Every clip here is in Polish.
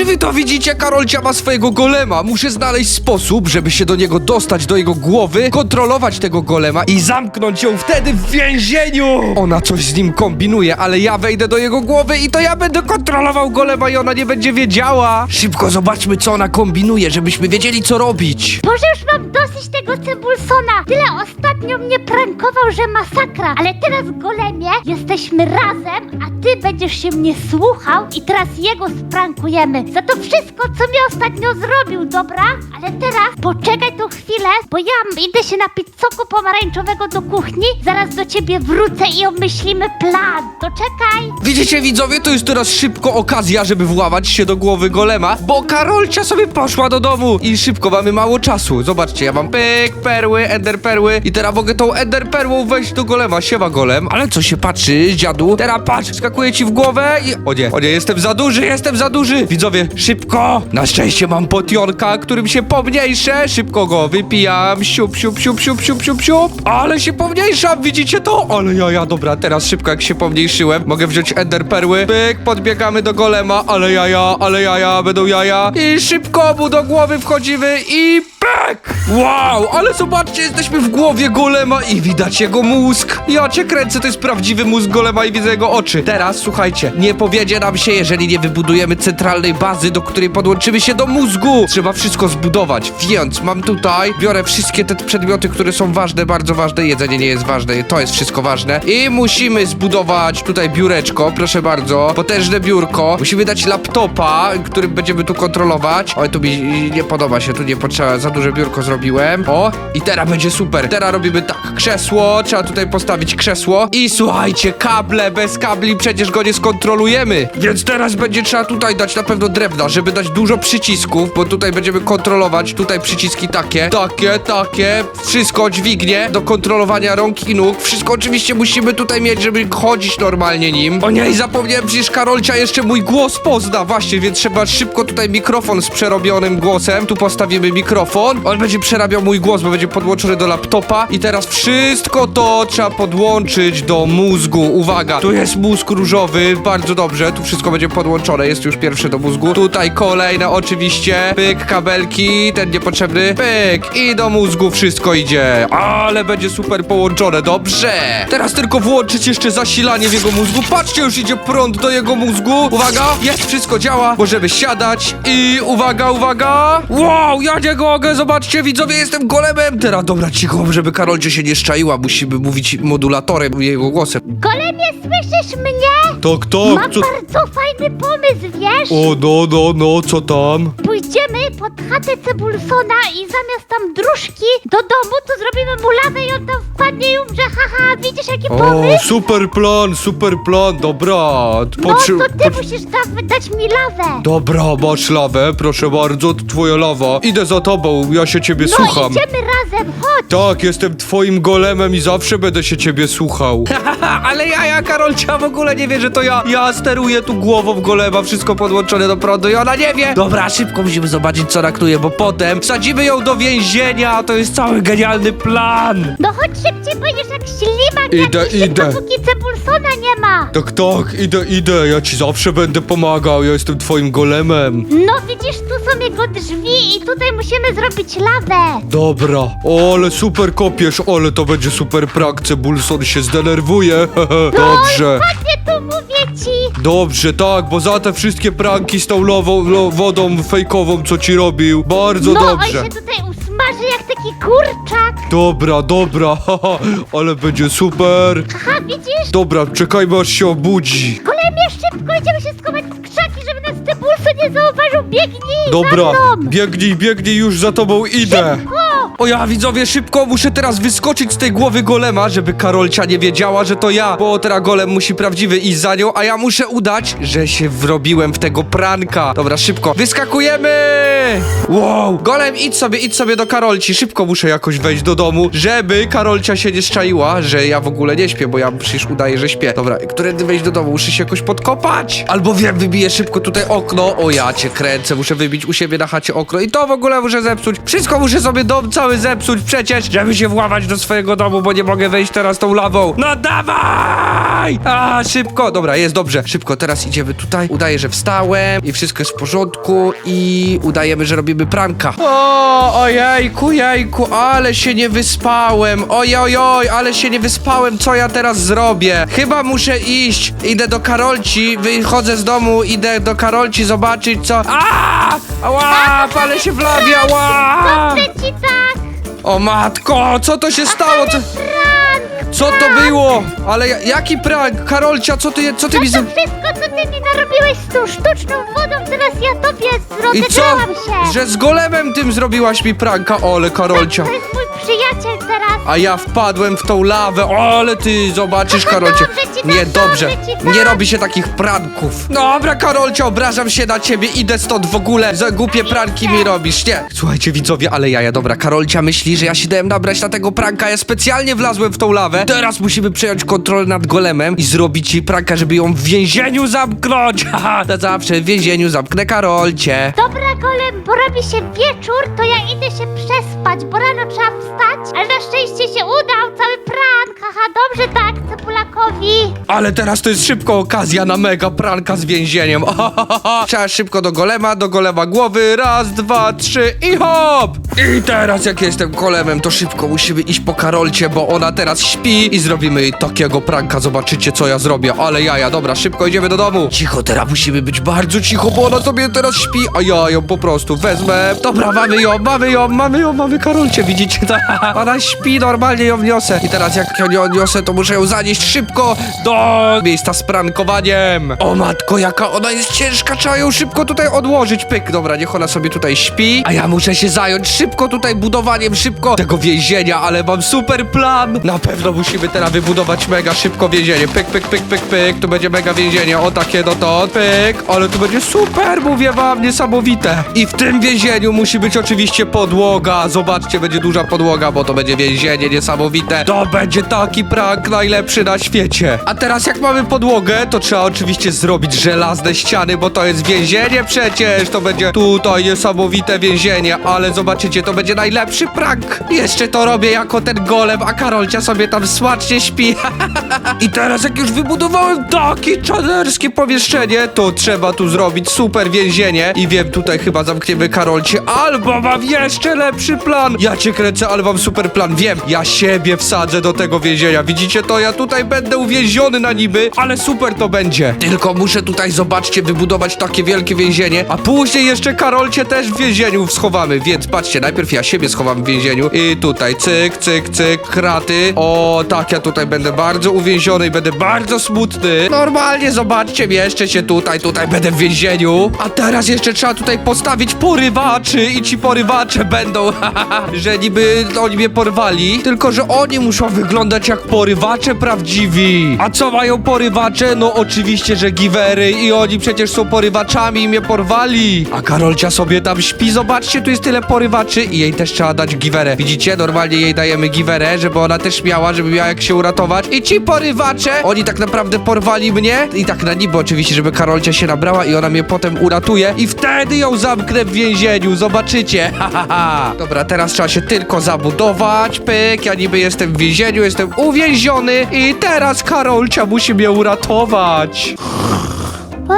Czy wy to widzicie? Karolcia ma swojego golema. Muszę znaleźć sposób, żeby się do niego dostać, do jego głowy, kontrolować tego golema i zamknąć ją wtedy w więzieniu. Ona coś z nim kombinuje, ale ja wejdę do jego głowy i to ja będę kontrolował golema i ona nie będzie wiedziała. Szybko zobaczmy, co ona kombinuje, żebyśmy wiedzieli, co robić. Boże, już mam dosyć tego Cebulsona. Tyle ostatnio mnie prankował, że masakra. Ale teraz, golemie, jesteśmy razem, a ty będziesz się mnie słuchał i teraz jego sprankujemy. Za to wszystko, co mi ostatnio zrobił, dobra? Ale teraz poczekaj tu chwilę, bo ja idę się napić soku pomarańczowego do kuchni. Zaraz do ciebie wrócę i obmyślimy plan. To czekaj. Widzicie widzowie, to jest teraz szybko okazja, żeby włamać się do głowy golema, bo Karolcia sobie poszła do domu i szybko mamy mało czasu. Zobaczcie, ja mam pyk, perły, ender perły i teraz mogę tą ender perłą wejść do golema. Siema golem, ale co się patrzy, dziadu? Teraz patrz, skakuje ci w głowę i... O nie, o nie, jestem za duży, jestem za duży. Widzowie, szybko! Na szczęście mam potionka, którym się pomniejszę. Szybko go wypijam, siup, siup, siup, siup, siup, siup, siup. Ale się pomniejszam, widzicie to? Ale ja, ja, dobra, teraz szybko jak się pomniejszyłem, mogę wziąć ender perły, pyk, podbiegamy do golema, ale jaja, ale jaja, będą jaja i szybko mu do głowy wchodzimy i pyk! Wow, ale zobaczcie, jesteśmy w głowie golema i widać jego mózg. Ja cię kręcę, to jest prawdziwy mózg golema i widzę jego oczy. Teraz, słuchajcie, nie powiedzie nam się, jeżeli nie wybudujemy centralnej bazy, do której podłączymy się do mózgu. Trzeba wszystko zbudować, więc mam tutaj, biorę wszystkie te przedmioty, które są ważne, bardzo ważne, jedzenie nie jest ważne, to jest wszystko ważne i musimy zbudować tutaj biureczko, proszę bardzo, potężne biurko, musimy dać laptopa, którym będziemy tu kontrolować. Oj, tu mi nie podoba się, tu nie potrzeba, za duże biurko zrobiłem. O, i teraz będzie super. Teraz robimy tak, krzesło, trzeba tutaj postawić krzesło i słuchajcie, kable, bez kabli przecież go nie skontrolujemy. Więc teraz będzie trzeba tutaj dać na pewno drewna, żeby dać dużo przycisków, bo tutaj będziemy kontrolować, tutaj przyciski takie, takie, takie, wszystko dźwignie do kontrolowania rąk i nóg. Wszystko oczywiście musimy tutaj mieć, żeby chodzić normalnie nim. O nie, i zapomniałem, przecież Karolcia jeszcze mój głos pozna, właśnie, więc trzeba szybko tutaj mikrofon z przerobionym głosem. Tu postawimy mikrofon. On będzie przerabiał mój głos, bo będzie podłączony do laptopa. I teraz wszystko to trzeba podłączyć do mózgu. Uwaga, tu jest mózg różowy, bardzo dobrze. Tu wszystko będzie podłączone, jest już pierwszy do mózgu. Tutaj kolejne oczywiście. Pyk, kabelki, ten niepotrzebny. Pyk i do mózgu wszystko idzie. Ale będzie super połączone, dobrze. Teraz tylko włączyć jeszcze zasilanie w jego mózgu. Patrzcie, już idzie prąd do jego mózgu. Uwaga, jest, wszystko działa. Możemy siadać i uwaga, uwaga. Wow, ja nie mogę, zobaczcie, widzowie, jestem golemem. Teraz, dobra, cicho, żeby Karolcie się nie szczaiła. Musimy mówić modulatorem jego głosem. Golemie, słyszysz mnie? Tak, Mam tak, co... bardzo fajny pomysł, wiesz? O, no, no, no, co tam? Pójdziemy pod chatę Cebulsona i zamiast tam dróżki do domu, to zrobimy mu lawę i on tam wpadnie i umrze. Haha, widzisz jaki pomysł? super plan, super plan, dobra. No to ty musisz da- dać mi lawę. Dobra, masz lawę, proszę bardzo, to twoja lawa. Idę za tobą, ja się ciebie No słucham. idziemy razem, chodź. Tak, jestem twoim golemem i zawsze będę się ciebie słuchał. Ale ja, ja, Karolcia w ogóle nie wie, że to ja. Ja steruję tu głową golema, wszystko podłączone do prądu i ona nie wie. Dobra, szybko musimy zobaczyć, co raktuje, bo potem wsadzimy ją do więzienia. To jest cały genialny plan. No chodź szybciej, będziesz jak ślimak Idę, jakiś, idę. dopóki Cebulsona nie ma. Tak, tak, idę, idę, ja ci zawsze będę pomagał, ja jestem twoim golemem. No widzisz, tu są jego drzwi i tutaj musimy zrobić lawę. Dobra, o, ale super kopiesz, ale to będzie super prank, Cebulson się zdenerwuje. Dobrze. Ładnie tu mówię ci. Dobrze, tak, bo za te wszystkie pranki z tą lową, lo, wodą fejkową, co ci robił, bardzo No, dobrze. on się tutaj usmaży jak taki kurczak. Dobra, dobra, haha, ale będzie super. Haha, widzisz? Dobra, czekajmy aż się obudzi. Golemie, szybko idziemy się schować w krzaki, żeby nas Cebulson nie zauważył. Biegnij Dobra, za mną. biegnij, biegnij, już za tobą idę. O ja widzowie, szybko muszę teraz wyskoczyć z tej głowy golema, żeby Karolcia nie wiedziała, że to ja, bo teraz golem musi prawdziwy iść za nią, a ja muszę udać, że się wrobiłem w tego pranka. Dobra, szybko, wyskakujemy! Wow! Golem, idź sobie, idź sobie do Karolci. Szybko muszę jakoś wejść do domu, żeby Karolcia się nie szczaiła, że ja w ogóle nie śpię, bo ja przecież udaję, że śpię. Dobra, którędy wejść do domu? Muszę się jakoś podkopać. Albo wiem, wybiję szybko tutaj okno. O, ja cię kręcę, muszę wybić u siebie na chacie okno i to w ogóle muszę zepsuć. Wszystko muszę sobie dom cały zepsuć przecież, żeby się włamać do swojego domu, bo nie mogę wejść teraz tą lawą. No dawaj! A, szybko. Dobra, jest dobrze. Szybko, teraz idziemy tutaj. Udaję, że wstałem i wszystko jest w porządku i udajemy, że robimy pranka. O, ojejku, jejku, ale się nie wyspałem. Ojojoj, ale się nie wyspałem. Co ja teraz zrobię? Chyba muszę iść. Idę do Karolci, wychodzę z domu, idę do Karolci zobaczyć co... A! Ała, palę się w lawie, ała! Dobrze ci tak! O matko, co to się stało? Co! Co to było? Ale ja- jaki prank? Karolcia, co ty, co ty mi... To z- wszystko, co ty mi narobiłeś z tą sztuczną wodą, teraz ja tobie I co? rozegrałam się! Że z golemem tym zrobiłaś mi pranka? Ole, Karolcia. To jest mój przyjaciel teraz! A ja wpadłem w tą lawę. O, ale ty zobaczysz, Karolcie. dobrze ci tak, Nie, dobrze. dobrze ci tak. Nie robi się takich pranków. Dobra, Karolcie, obrażam się na ciebie. Idę stąd w ogóle. Za głupie pranki mi robisz. Nie. Słuchajcie, widzowie, ale jaja. Dobra, Karolcia myśli, że ja się dałem nabrać na tego pranka. Ja specjalnie wlazłem w tą lawę. Teraz musimy przejąć kontrolę nad golemem i zrobić jej pranka, żeby ją w więzieniu zamknąć. Haha, na zawsze w więzieniu zamknę Karolcie. Dobra, golem, bo robi się wieczór, to ja idę się przespać, bo rano trzeba wstać, ale na szczęście się Ale teraz to jest szybko okazja na mega pranka z więzieniem. Trzeba szybko do golema, do golema głowy. Raz, dwa, trzy i hop! I teraz jak jestem golemem, to szybko musimy iść po Karolcie, bo ona teraz śpi i zrobimy jej takiego pranka. Zobaczycie co ja zrobię. Ale jaja, dobra, szybko idziemy do domu. Cicho, teraz musimy być bardzo cicho, bo ona sobie teraz śpi, a ja ją po prostu wezmę. Dobra, mamy ją, mamy ją, mamy ją, mamy Karolcie, widzicie? Ona śpi, normalnie ją wniosę. I teraz jak ją niosę, to muszę ją zanieść szybko do miejsca z prankowaniem. O matko, jaka ona jest ciężka, trzeba ją szybko tutaj odłożyć. Pyk, dobra, niech ona sobie tutaj śpi, a ja muszę się zająć szybko tutaj budowaniem, szybko tego więzienia, ale mam super plan. Na pewno musimy teraz wybudować mega szybko więzienie. Pyk, pyk, pyk, pyk, pyk, tu będzie mega więzienie, o takie no to, pyk, ale tu będzie super, mówię wam, niesamowite. I w tym więzieniu musi być oczywiście podłoga, zobaczcie, będzie duża podłoga, bo to będzie więzienie niesamowite. To będzie taki prank najlepszy na świecie. A teraz jak mamy podłogę, to trzeba oczywiście zrobić żelazne ściany, bo to jest więzienie przecież. To będzie tutaj niesamowite więzienie, ale zobaczycie, to będzie najlepszy prank. Jeszcze to robię jako ten golem, a Karolcia sobie tam smacznie śpi. I teraz jak już wybudowałem takie czaderskie pomieszczenie, to trzeba tu zrobić super więzienie. I wiem, tutaj chyba zamkniemy Karolcie, albo mam jeszcze lepszy plan. Ja cię kręcę, ale mam super plan. Wiem, ja siebie wsadzę do tego więzienia. Widzicie to? Ja tutaj będę uwięziony na niby, ale super to będzie. Tylko muszę tutaj, zobaczcie, wybudować takie wielkie więzienie, a później jeszcze Karolcie też w więzieniu schowamy. Więc patrzcie, najpierw ja siebie schowam w więzieniu i tutaj cyk, cyk, cyk, kraty. O, tak, ja tutaj będę bardzo uwięziony i będę bardzo smutny. Normalnie, zobaczcie, mieszczę się tutaj, tutaj będę w więzieniu. A teraz jeszcze trzeba tutaj postawić porywaczy i ci porywacze będą, że niby oni mnie porwali, tylko że oni muszą wyglądać jak porywacze prawdziwi. A co mają porywacze? No oczywiście, że givery i oni przecież są porywaczami i mnie porwali. A Karolcia sobie tam śpi, zobaczcie, tu jest tyle porywaczy i jej też trzeba dać giwerę. Widzicie? Normalnie jej dajemy giwerę, żeby ona też miała, żeby miała jak się uratować. I ci porywacze, oni tak naprawdę porwali mnie i tak na niby oczywiście, żeby Karolcia się nabrała i ona mnie potem uratuje i wtedy ją zamknę w więzieniu, zobaczycie. Ha, ha, ha. Dobra, teraz trzeba się tylko zabudować. Pyk, ja niby jestem w więzieniu, jestem uwięziony i teraz Karolcia musi mnie uratować. O,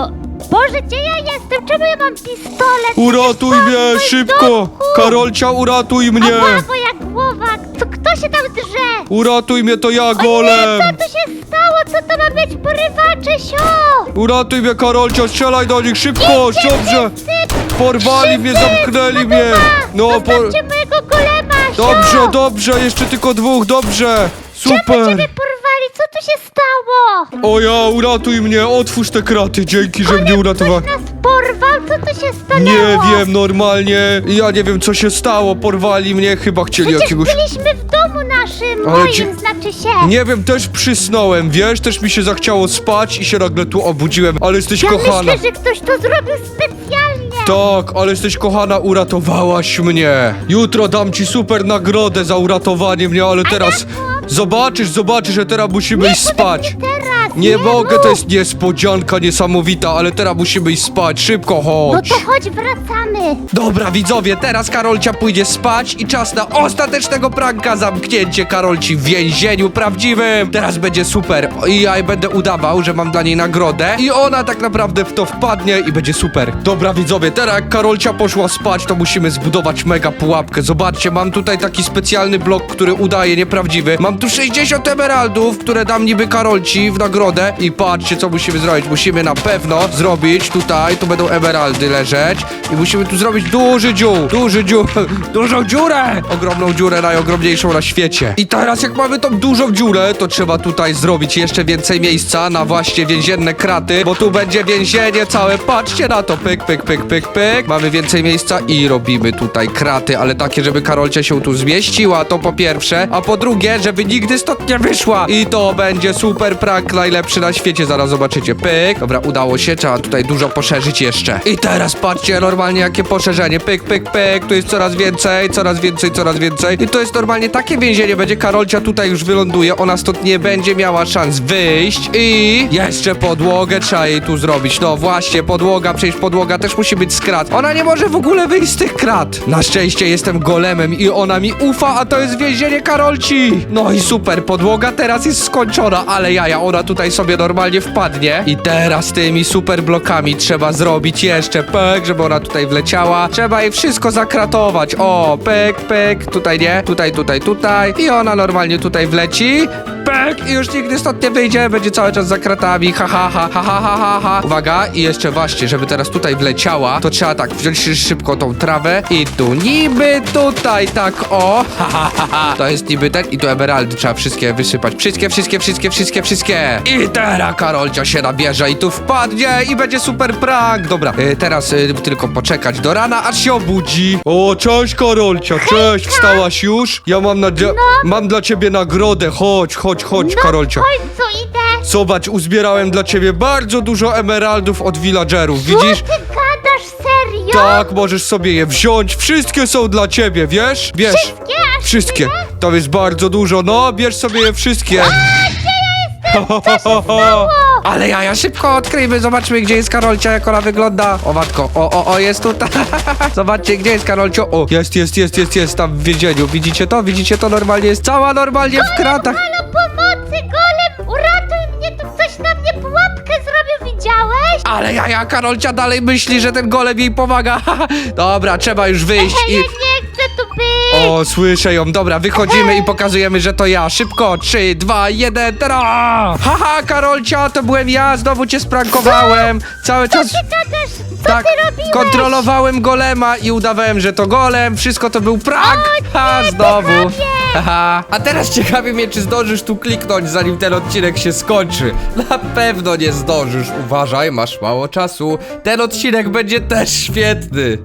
o, Boże, gdzie ja jestem? Czemu ja mam pistolet? Uratuj Przecież mnie, w szybko! domku. Karolcia, uratuj mnie! Ała, moja głowa! Co, kto się tam drze? Uratuj mnie, to ja, golem! co tu się stało? Co to ma być? Porywacze, sio! Uratuj mnie, Karolcia, strzelaj do nich, szybko, dobrze! wszyscy! Porwali mnie, zamknęli mnie! No, por... Zostawcie mojego golema, sio! Dobrze, dobrze, jeszcze tylko dwóch, dobrze! Czemu Super! ciebie porwali? Co tu się stało? O ja, uratuj mnie, otwórz te kraty, dzięki, że mnie uratowałeś. Ktoś nas porwał? Co tu się stanęło? Nie wiem, normalnie, ja nie wiem, co się stało, porwali mnie, chyba chcieli Przecież jakiegoś... byliśmy w domu naszym, Ale moim ci- znaczy się. Nie wiem, też przysnąłem, wiesz, też mi się zachciało spać i się nagle tu obudziłem, ale jesteś ja kochana. myślę, że ktoś to zrobił specjalnie. Tak, ale jesteś kochana, uratowałaś mnie. Jutro dam ci super nagrodę za uratowanie mnie, ale teraz zobaczysz, zobaczysz, że teraz musimy iść spać. Teraz, Nie mogę, to jest niespodzianka niesamowita, ale teraz musimy iść spać. Szybko No chodź. to chodź, wracamy. Dobra, widzowie, teraz Karolcia pójdzie spać i czas na ostatecznego pranka, zamknięcie Karolci w więzieniu prawdziwym. Teraz będzie super i ja będę udawał, że mam dla niej nagrodę i ona tak naprawdę w to wpadnie i będzie super. Dobra, widzowie, teraz jak Karolcia poszła spać, to musimy zbudować mega pułapkę. Zobaczcie, mam tutaj taki specjalny blok, który udaje nieprawdziwy. Mam tu 60 emeraldów, które dam niby Karolci w nagrodę i patrzcie, co musimy zrobić. Musimy na pewno zrobić tutaj, tu będą emeraldy leżeć i musimy tu zrobić duży dziób, duży dziób, dużą dziurę, ogromną dziurę, najogromniejszą na świecie. I teraz jak mamy tą dużą dziurę, to trzeba tutaj zrobić jeszcze więcej miejsca na właśnie więzienne kraty, bo tu będzie więzienie całe, patrzcie na to, pyk, pyk, pyk, pyk, pyk. Mamy więcej miejsca i robimy tutaj kraty, ale takie, żeby Karolcia się tu zmieściła, to po pierwsze, a po drugie, żeby nigdy stąd nie wyszła. I to będzie super prank, najlepszy na świecie, zaraz zobaczycie, pyk. Dobra, udało się, trzeba tutaj dużo poszerzyć jeszcze. I teraz patrzcie, normalnie jakie poszerzenie, pyk, pyk, pyk, tu jest coraz więcej, coraz więcej, coraz więcej. I to jest normalnie takie więzienie, będzie Karolcia tutaj już wyląduje, ona stąd nie będzie miała szans wyjść. I jeszcze podłogę trzeba jej tu zrobić, no właśnie, podłoga, przecież podłoga też musi być z krat. Ona nie może w ogóle wyjść z tych krat. Na szczęście jestem golemem i ona mi ufa, a to jest więzienie Karolci. No i super, podłoga teraz jest skończona, ale jaja, ona tutaj tutaj sobie normalnie wpadnie. I teraz tymi super blokami trzeba zrobić jeszcze pek, żeby ona tutaj wleciała. Trzeba jej wszystko zakratować. O, pek, pek, tutaj nie, tutaj, tutaj, tutaj. I ona normalnie tutaj wleci. Pek! I już nigdy stąd nie wyjdzie, będzie cały czas za kratami, ha ha ha ha ha ha ha Uwaga, i jeszcze właśnie, żeby teraz tutaj wleciała, to trzeba tak, wziąć szybko tą trawę i tu niby tutaj tak, o, ha ha ha ha To jest niby ten i tu emeraldy trzeba wszystkie wysypać, wszystkie, wszystkie, wszystkie, wszystkie, wszystkie i teraz Karolcia się nabierze i tu wpadnie i będzie super prank. Dobra, y, teraz y, tylko poczekać do rana, aż się obudzi. O, cześć Karolcia, cześć, wstałaś już? Ja mam, nadzie- mam dla ciebie nagrodę, chodź, chodź, chodź No Karolcia. w końcu idę. Zobacz, uzbierałem dla ciebie bardzo dużo emeraldów od villagerów, Co widzisz? ty gadasz, serio? Tak, możesz sobie je wziąć, wszystkie są dla ciebie, wiesz? Wiesz? Wszystkie? Aż Wszystkie. tyle? To jest bardzo dużo, no, bierz sobie je wszystkie. Ale ja, ja szybko odkryjmy, zobaczmy gdzie jest Karolcia, jak ona wygląda. O matko, o, o, o, jest tutaj. Zobaczcie, gdzie jest Karolcio. O, jest, jest, jest, jest, jest tam w więzieniu. Widzicie to? Widzicie to? Normalnie jest cała normalnie w kratach. Halo, pomocy, golem! Uratuj mnie, tu ktoś na mnie pułapkę zrobił, widziałeś? Ale ja, ja, Karolcia dalej myśli, że ten golem jej pomaga. Dobra, trzeba już wyjść Ja i... nie! O, słyszę ją. Dobra, wychodzimy i pokazujemy, że to ja. Szybko, 3, 2, 1, teraz! Haha, Karolcia, to byłem ja, znowu cię sprankowałem. Cały Co czas... ty gadasz? Co Tak, ty robiłeś? kontrolowałem golema i udawałem, że to golem. Wszystko to był prank. O Ha, znowu. Haha. A teraz ciekawi mnie, czy zdążysz tu kliknąć, zanim ten odcinek się skończy. Na pewno nie zdążysz. Uważaj, masz mało czasu. Ten odcinek będzie też świetny.